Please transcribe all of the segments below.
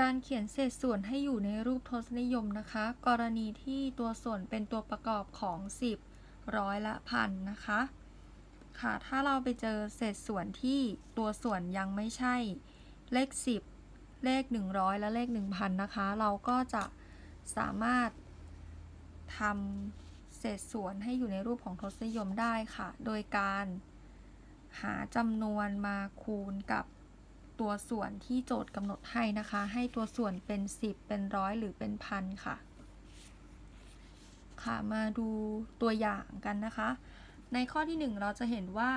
การเขียนเศษส่วนให้อยู่ในรูปทศนิยมนะคะ กรณีที่ตัวส่วนเป็นตัวประกอบของ 10 ร้อยและพันนะคะ ค่ะ ถ้าเราไปเจอเศษส่วนที่ตัวส่วนยังไม่ใช่ เลข 10 เลข 100 และเลข 1,000 นะคะ เราก็จะสามารถทำเศษส่วนให้อยู่ในรูปของทศนิยมได้ค่ะ โดยการหาจำนวนมาคูณกับ ตัวส่วนที่โจทย์กำหนดให้นะคะ ให้ตัวส่วนเป็น 10 เป็นร้อยหรือเป็นพันค่ะ ค่ะมาดูตัวอย่างกันนะคะ ในข้อที่ 1 เราจะเห็นว่า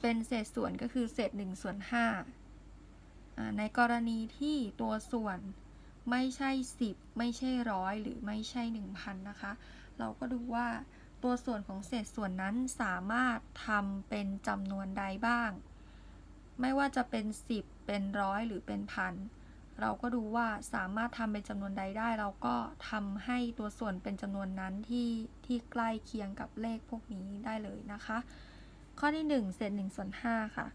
เป็นเศษส่วนก็คือเศษ1ส่วน5อ่าในกรณีที่ตัวส่วนไม่ใช่ 10 ไม่ใช่ร้อยหรือไม่ใช่ 1,000 นะคะ เราก็ดูว่าตัวส่วนของเศษส่วนนั้นสามารถทำเป็นจำนวนใดบ้าง ไม่ว่าจะเป็น 10 เป็นร้อยหรือเป็นพัน เราก็ดูว่าสามารถทำเป็นจำนวนใดได้ เราก็ทำให้ตัวส่วนเป็นจำนวนนั้นที่ที่ใกล้เคียงกับเลขพวกนี้ได้เลยนะคะ ข้อที่ 1 เศษ1ส่วน5ค่ะ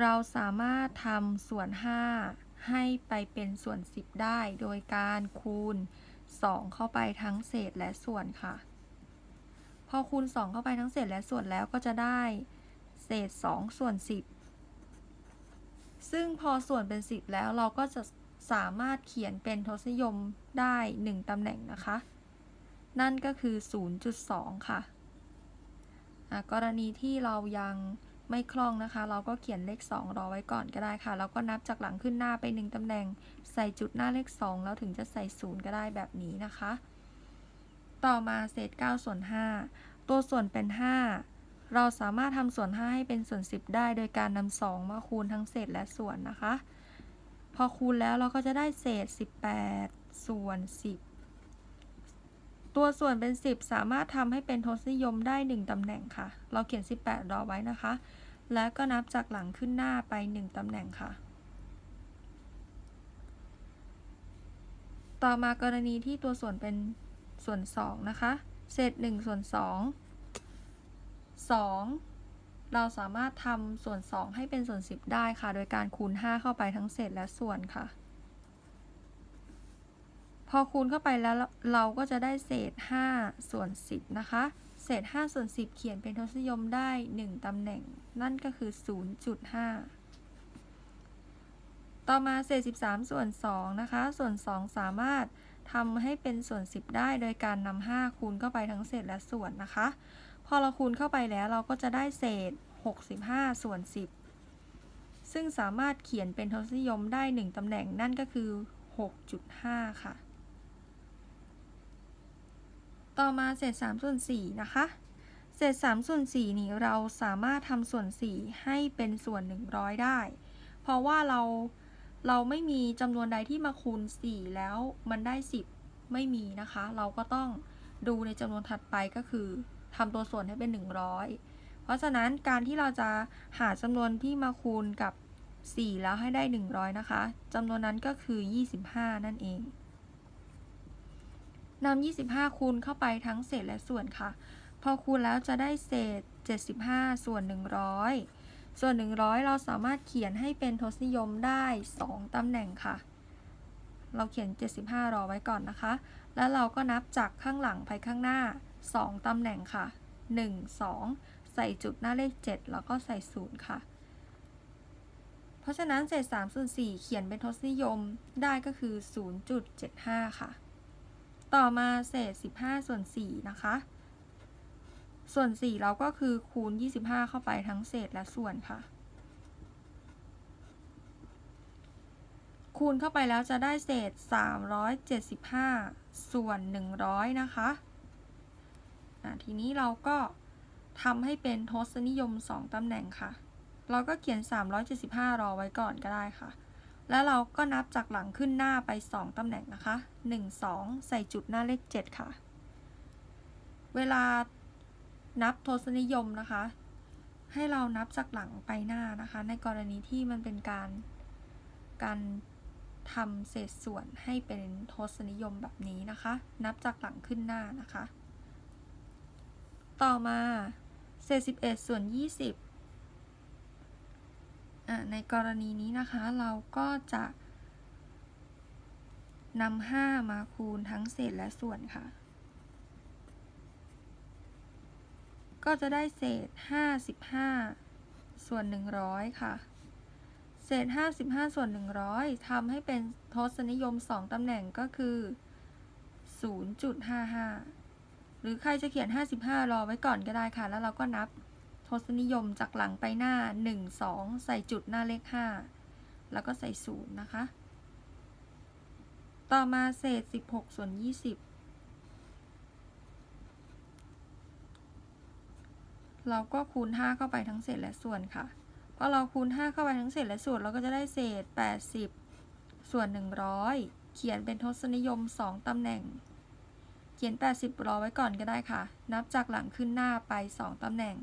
เราสามารถทำส่วน 5 ให้ไปเป็นส่วน 10 ได้ โดยการคูณ 2 เข้าไปทั้งเศษและส่วนค่ะ พอคูณ 2 เข้าไปทั้งเศษและส่วนแล้วก็จะได้ เศษ 2 ส่วน 10 ซึ่งพอส่วนเป็น 10 แล้วเราก็จะสามารถเขียนเป็นทศนิยมได้ 1ตำแหน่งนะคะ นั่นก็คือ 0.2 ค่ะอะกรณีที่เรายังไม่คล่องนะคะ เราก็เขียนเลข 2 รอไว้ก่อนก็ได้ค่ะ แล้วก็นับจากหลังขึ้นหน้าไป 1ตำแหน่ง ใส่จุดหน้าเลข 2 แล้วถึงจะใส่ 0 ก็ได้แบบนี้นะคะ ต่อมาเศษ9ส่วน5ตัวส่วนเป็น 5 เราสามารถทำส่วน 5 ให้เป็นส่วน 10 ได้ โดยการนำ2มาคูณทั้งเศษและส่วนนะคะ พอคูณแล้วเราก็จะได้เศษ 18 ส่วน 10 ตัวส่วนเป็น 10 สามารถทำให้เป็นทศนิยมได้ 1ตำแหน่งค่ะ เราเขียน 18 รอไว้นะคะ แล้วก็นับจากหลังขึ้นหน้าไป 1ตำแหน่งค่ะ ต่อมากรณีที่ตัวส่วนเป็นส่วน 2 นะคะ เศษ1ส่วน 2 2 เราสามารถทำส่วน 2 ให้เป็นส่วน 10 ได้ค่ะ โดยการคูณ 5 เข้าไปทั้งเศษและส่วนค่ะ พอคูณเข้าไปแล้วเราก็จะได้เศษ 5 ส่วน 10 นะคะ เศษ 5 ส่วน 10 เขียนเป็นทศนิยมได้ 1ตำแหน่ง นั่นก็คือ 0.5ต่อมาเศษ 13 ส่วน 2 นะคะ ส่วน 2 สามารถทำให้เป็นส่วน 10 ได้ โดยการนำ5คูณเข้าไปทั้งเศษและส่วนนะคะ พอเราคูณเข้าไปแล้วเราก็จะได้เศษ 65 ส่วน 10 ซึ่งสามารถเขียนเป็นทศนิยมได้ 1 ตำแหน่งนั่นก็คือ 6.5 ค่ะ ต่อมาเศษ3ส่วน4นะคะ เศษ3ส่วน4นี้เราสามารถทำส่วน 4 ให้เป็นส่วน 100 ได้ เพราะว่าเราเราไม่มีจำนวนใดที่มาคูณ 4 แล้วมันได้ 10 ไม่มีนะคะ เราก็ต้องดูในจำนวนถัดไปก็คือ ทำตัวส่วนให้เป็น 100 เพราะฉะนั้นการที่เราจะหาจำนวนที่มาคูณกับ 4 แล้วให้ได้ 100 นะคะจำนวนนั้นก็คือ 25 นั่นเองนำ25 คูณเข้าไปทั้งเศษและส่วนค่ะ พอคูณแล้วจะได้เศษ 75 ส่วน 100 ส่วน 100 เราสามารถเขียนให้เป็นทศนิยมได้ 2ตำแหน่งค่ะ เราเขียน 75 รอไว้ก่อนนะคะ แล้วเราก็นับจากข้างหลังไปข้างหน้า 2 ตำแหน่งค่ะ 1 2 ใส่จุดหน้าเลข 7 แล้วก็ใส่ 0 ค่ะ เพราะฉะนั้นเศษ3ส่วน4เขียนเป็นทศนิยมได้ก็คือ 0.75 ค่ะ ต่อมาเศษ 15 ส่วน4นะคะ ส่วน 4 เราก็คือคูณ 25 เข้าไปทั้งเศษและส่วนค่ะ คูณเข้าไปแล้วจะได้เศษ 375 ส่วน 100 นะคะ ทีนี้เราก็ทำให้เป็นทศนิยม 2ตำแหน่งค่ะ เราก็เขียน 375 รอไว้ก่อนก็ได้ค่ะ แล้วเราก็นับจากหลังขึ้นหน้าไป 2ตำแหน่งนะคะ 1 2 ใส่จุดหน้าเลข 7 ค่ะ เวลานับทศนิยมนะคะ ให้เรานับจากหลังไปหน้านะคะ ในกรณีที่มันเป็นการการทำเศษส่วนให้เป็นทศนิยมแบบนี้นะคะ นับจากหลังขึ้นหน้านะคะ ต่อมา เศษ 11 ส่วน 20ในกรณีนี้นะคะ เราก็จะนำห้ามาคูณทั้งเศษและส่วนค่ะ ก็จะได้เศษ 55 ส่วน 100 ค่ะ เศษ 55 ส่วน 100ทำให้เป็นทศนิยม 2ตำแหน่งก็คือ 0.55 หรือใครจะเขียน 55 รอไว้ก่อนก็ได้ค่ะ แล้วเราก็นับทศนิยมจากหลังไปหน้า 1 2 ใส่จุดหน้าเลข 5 แล้วก็ใส่0นย์นะคะ ต่อมาเศษ 16 ส่วน 20 เราก็คูณ 5 เข้าไปทั้งเศษและส่วนค่ะพอเราคูณ 5 เข้าไปทั้งเศษและส่วนเราก็จะได้เศษ 80 ส่วน 100 เขียนเป็นทศนิยม 2 ตำแหน่ง ขียน 80 รอไว้ก่อนก็ได้ค่ะ นับจากหลังขึ้นหน้าไป 2 ตำแหน่ง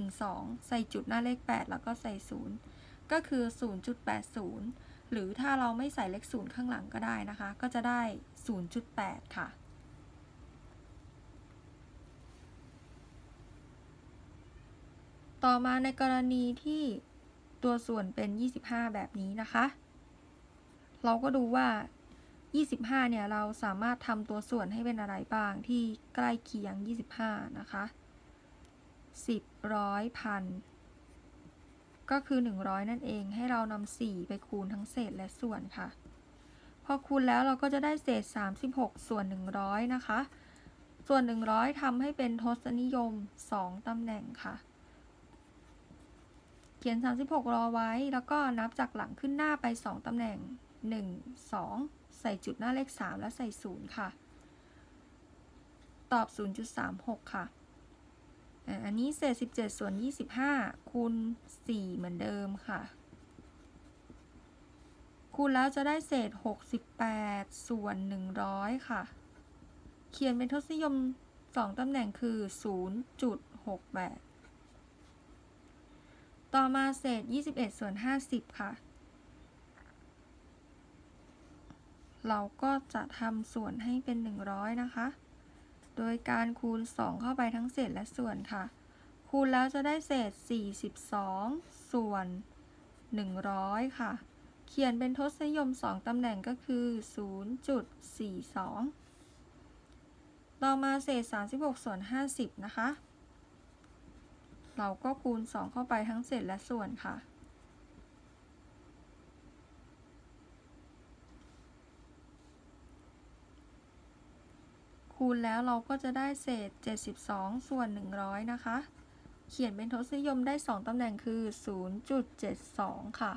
1 2 ใส่จุดหน้าเลข 8 แล้วก็ใส่ 0 ก็คือ 0.80 หรือถ้าเราไม่ใส่เลข 0 ข้างหลังก็ได้นะคะ ก็จะได้ 0.8 ค่ะ ต่อมาในกรณีที่ตัวส่วนเป็น 25 แบบนี้นะคะ เราก็ดูว่า 25 เนี่ย เราสามารถทำตัวส่วนให้เป็นอะไรบ้างที่ใกล้เคียง 25 นะคะ 10ร้อยพันก็คือ 100 นั่นเองให้เรานำ4ไปคูณทั้งเศษและส่วนค่ะ พอคูณแล้วเราก็จะได้เศษ 36 ส่วน 100 นะคะ ส่วน 100ทำให้เป็นทศนิยม 2ตำแหน่งค่ะ เขียน 36 รอไว้แล้วก็นับจากหลังขึ้นหน้าไป 2ตำแหน่ง 1 2 ใส่จุดหน้าเลข 3 แล้วใส่ 0 ค่ะ ตอบ 0.36 ค่ะ อันนี้เศษ 17 ส่วน 25 คูณ 4 เหมือนเดิมค่ะ คูณแล้วจะได้เศษ 68 ส่วน 100 ค่ะ เขียนเป็นทศนิยม 2 ตำแหน่งคือ 0.68 ต่อมาเศษ 21 ส่วน 50 ค่ะ เราก็จะทำส่วนให้เป็น 100 นะคะ โดยการคูณ 2 เข้าไปทั้งเศษและส่วนค่ะ คูณแล้วจะได้เศษ 42 ส่วน 100 ค่ะ เขียนเป็นทศนิยม 2 ตำแหน่งก็คือ 0.42 ต่อมาเศษ 36 ส่วน 50 นะคะ เราก็คูณ 2 เข้าไปทั้งเศษและส่วนค่ะ คูณแล้วเราก็จะได้เศษ 72 ส่วน 100 นะคะ เขียนเป็นทศนิยมได้ 2 ตำแหน่งคือ 0.72 ค่ะ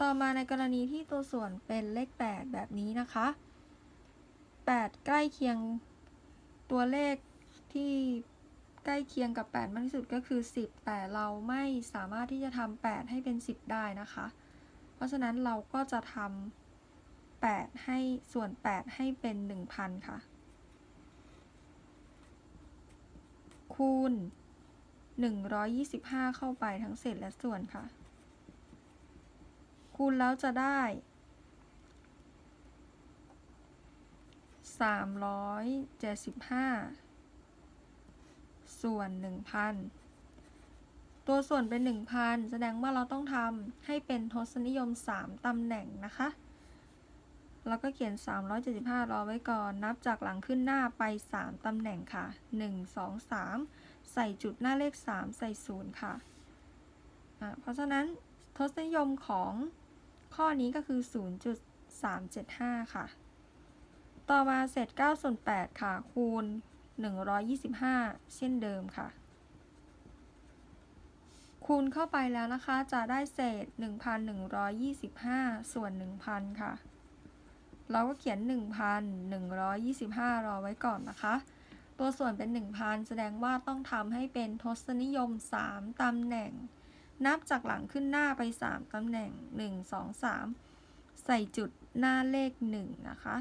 ต่อมาในกรณีที่ตัวส่วนเป็นเลข 8 แบบนี้นะคะ 8 ใกล้เคียงตัวเลขที่ใกล้เคียงกับ 8 มากที่สุดก็คือ 10 แต่เราไม่สามารถที่จะทำ8ให้เป็น 10 ได้นะคะ เพราะฉะนั้นเราก็จะทำ 8 ให้ส่วน 8 ให้เป็น 1,000 ค่ะ คูณ 125 เข้าไปทั้งเศษและส่วนค่ะ คูณแล้วจะได้ 375 ส่วน 1,000ตัวส่วนเป็น 1,000 แสดงว่าเราต้องทำให้เป็นทศนิยม 3ตำแหน่งนะคะ แล้วก็เขียน 375 รอไว้ก่อน นับจากหลังขึ้นหน้าไป 3 ตำแหน่งค่ะ 1 2 3 ใส่จุดหน้าเลข 3 ใส่ 0 ค่ะะเพราะฉะนั้นทศนิยมของข้อนี้ก็คือ 0.375 ค่ะ ต่อมาเศษ9ส่วน8ค่ะ คูณ 125 เช่นเดิมค่ะ คูณเข้าไปแล้วนะคะ จะได้เศษ 1,125 ส่วน 1,000 ค่ะ เราก็เขียน 1,125 รอไว้ก่อนนะคะ ตัวส่วนเป็น 1,000 แสดงว่าต้องทำให้เป็นทศนิยม 3ตำแหน่ง นับจากหลังขึ้นหน้าไป 3ตำแหน่ง 1 2 3 ใส่จุดหน้าเลข 1 นะคะ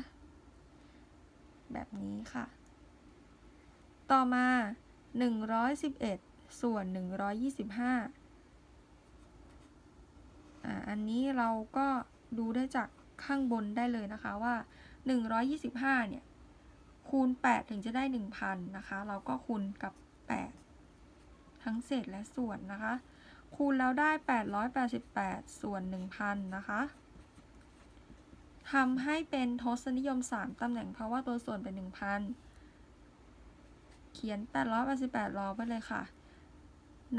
แบบนี้ค่ะ ต่อมา 111 ส่วน 125อ่าอันนี้เราก็ดูได้จาก ข้างบนได้เลยนะคะว่า 125 เนี่ย คูณ 8 ถึงจะได้ 1,000 นะคะ เราก็คูณกับ 8 ทั้งเศษและส่วนนะคะ คูณแล้วได้ 888 ส่วน 1,000 นะคะทำให้เป็นทศนิยม 3 ตำแหน่งเพราะว่าตัวส่วนเป็น 1,000 เขียน 888รอไปเลยค่ะ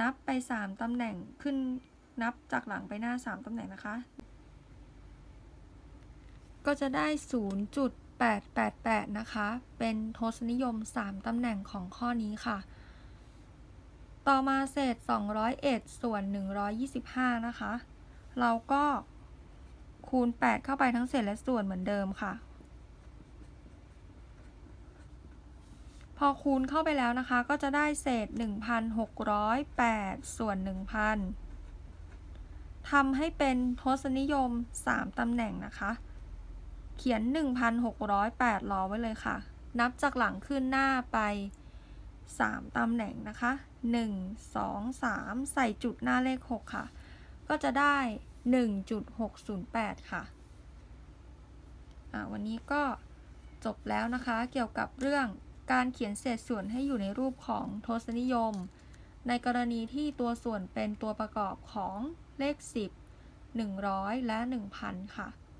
นับไป 3 ตำแหน่งขึ้นนับจากหลังไปหน้า 3 ตำแหน่งนะคะ ก็จะได้ 0.888 นะคะ เป็นทศนิยม 3 ตำแหน่งของข้อนี้ค่ะ ต่อมาเศษ 201 ส่วน 125 นะคะ เราก็คูณ 8 เข้าไปทั้งเศษและส่วนเหมือนเดิมค่ะ พอคูณเข้าไปแล้วนะคะ ก็จะได้เศษ 1,608 ส่วน 1,000ทำให้เป็นทศนิยม 3 ตำแหน่งนะคะ เขียน 1,608รอไว้เลยค่ะ นับจากหลังขึ้นหน้าไป 3ตำแหน่งนะคะ 1 2 3 ใส่จุดหน้าเลข 6 ค่ะ ก็จะได้ 1.608 ค่ะอ่าวันนี้ก็จบแล้วนะคะ เกี่ยวกับเรื่องการเขียนเศษส่วนให้อยู่ในรูปของทศนิยม ในกรณีที่ตัวส่วนเป็นตัวประกอบของเลข 10 100 และ 1,000 ค่ะ